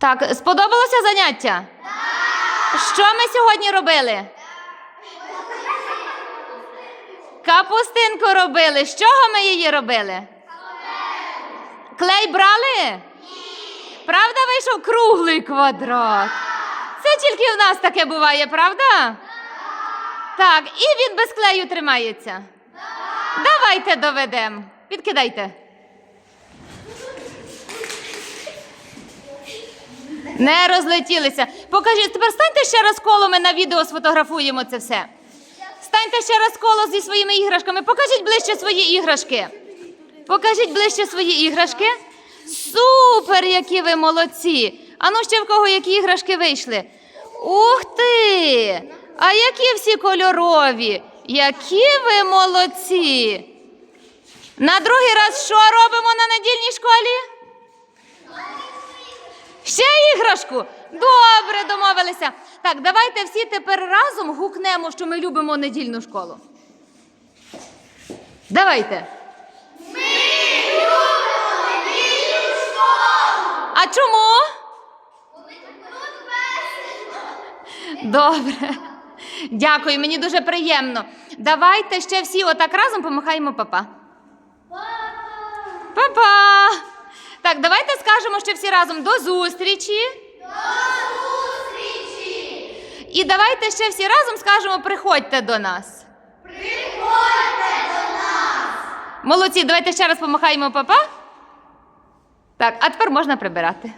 Так, сподобалося заняття? Так! Що ми сьогодні робили? Капустинку робили. З чого ми її робили? Клей брали? Ні. Правда, вийшов круглий квадрат. Це тільки в нас таке буває, правда? Так, і він без клею тримається. Давайте доведемо. Підкидайте. Не розлетілися. Покажіть, тепер станьте ще раз коло, ми на відео сфотографуємо це все. Станьте ще раз коло зі своїми іграшками. Покажіть ближче свої іграшки. Покажіть ближче свої іграшки. Супер, які ви молодці! А ну ще в кого які іграшки вийшли? Ух ти! А які всі кольорові! Які ви молодці! На другий раз що робимо на недільній школі? Ще іграшку? Добре, домовилися. Так, давайте всі тепер разом гукнемо, що ми любимо недільну школу. Давайте. Ми любимо недільну школу. А чому? Добре. Дякую, мені дуже приємно. Давайте ще всі отак разом помахаємо папа. Папа. Скажемо ще всі разом до зустрічі. До зустрічі. І давайте ще всі разом скажемо приходьте до нас. Приходьте до нас. Молодці, давайте ще раз помахаємо папа. Так, а тепер можна прибирати.